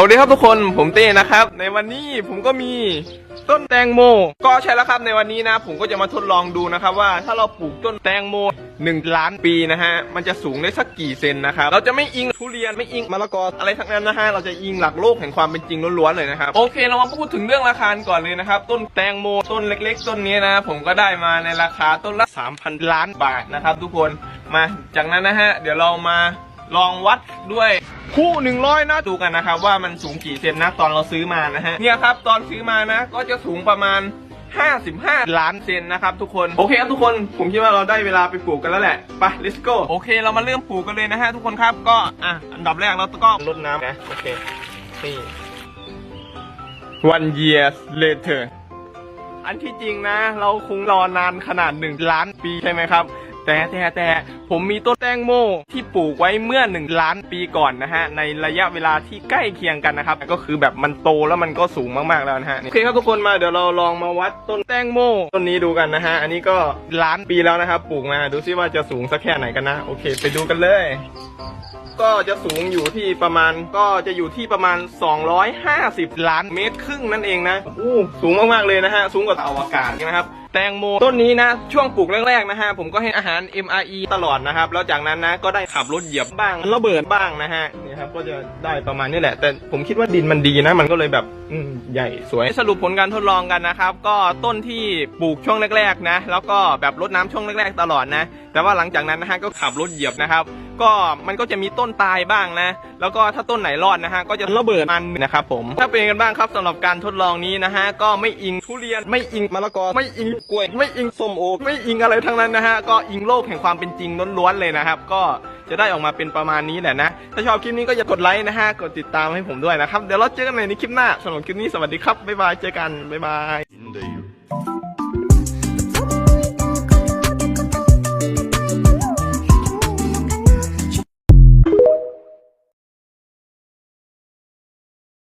สวัสดีครับทุกคนผมเต้นะครับ ในวันนี้ผมก็มีต้นแตงโม ก็ใช่แล้วครับในวันนี้นะ ผมก็จะมาทดลองดูนะครับว่าถ้าเราปลูกต้นแตงโม 1 ล้านปีนะฮะมันจะสูงได้สักกี่เซนนะครับเราจะไม่อิงทุเรียนไม่อิงมะละกออะไรทั้งนั้นนะฮะเราจะอิงหลักโลกแห่งความเป็นจริงล้วนๆเลยนะครับโอเคเรามาพูดถึงเรื่องราคาก่อนเลยนะครับต้นแตงโมต้นเล็ก ๆ ต้นนี้นะ ผมก็ได้มาในราคาต้นละ 3,000 ล้านบาทนะครับทุกคนมาจากนั้นนะฮะเดี๋ยวเรามา ลองวัดด้วยคู่หนึ่งร้อยนะดูกันนะครับว่ามันสูงกี่เซนนะตอนเราซื้อมานะฮะเนี่ยครับตอนซื้อมานะก็จะสูงประมาณ 55 ล้านเซนนะครับทุกคนโอเคครับทุกคนผมคิดว่าเราได้เวลาไปปลูกกันแล้วแหละไป let's go โอเคเรามาเริ่มปลูกกันเลยนะฮะทุกคนครับก็อะอันดับแรกเราก็รดน้ำนะโอเคนี่ one year later อันที่จริงนะ เราคงรอนานขนาดหนึ่งล้านปีใช่ไหมครับ แต่แต่แต่ผมมีต้นแตงโมที่ปลูกไว้เมื่อหนึ่งล้านปีก่อนนะฮะ ในระยะเวลาที่ใกล้เคียงกันนะครับ ก็คือแบบมันโตแล้วมันก็สูงมากๆแล้วนะฮะโอเคครับทุกคนมาเดี๋ยวเราลองมาวัดต้นแตงโมต้นนี้ดูกันนะฮะ อันนี้ก็ล้านปีแล้วนะครับ ปลูกมาดูซิว่าจะสูงสักแค่ไหนกันนะ โอเค ไปดูกันเลย ก็จะสูงอยู่ที่ประมาณก็จะอยู่ที่ประมาณ 250 ล้านเมตรครึ่งนั่นเองนะอู้สูงมากๆเลยนะฮะสูงกว่าอวกาศนะครับแตงโมต้นนี้นะ ช่วงปลูกแรกๆนะฮะผมก็ให้อาหาร MRE ตลอดนะครับแล้วจากนั้นนะก็ได้ขับรถเหยียบบ้างระเบิดบ้างนะฮะ ครับ ก็จะได้ประมาณนี้แหละ แต่ผมคิดว่าดินมันดีนะ มันก็เลยแบบอืมใหญ่สวย สรุปผลการทดลองกันนะครับ ก็ต้นที่ปลูกช่วงแรกๆนะ แล้วก็แบบรดน้ำช่วงแรกๆตลอดนะ แต่ว่าหลังจากนั้นนะฮะก็ขับรถเหยียบนะครับ ก็มันก็จะมีต้นตายบ้างนะ แล้วก็ถ้าต้นไหนรอดนะฮะก็จะระเบิดมันนะครับผม ถ้าเป็นกันบ้างครับสำหรับการทดลองนี้นะฮะก็ไม่อิงทุเรียนไม่อิงมะละกอไม่อิงกล้วย ไม่อิงส้มโอไม่อิงอะไรทั้งนั้นนะฮะก็อิงโลกแห่งความเป็นจริงล้วนๆเลยนะครับ ก็ จะได้ออกมาเป็นประมาณนี้แหละนะ ถ้าชอบคลิปนี้ก็อย่ากดไลค์นะฮะ กดติดตามให้ผมด้วยนะครับ เดี๋ยวเราเจอกันใหม่ในคลิปหน้าสำหรับคลิปนี้สวัสดีครับ บ๊ายบาย เจอกัน บ๊ายบาย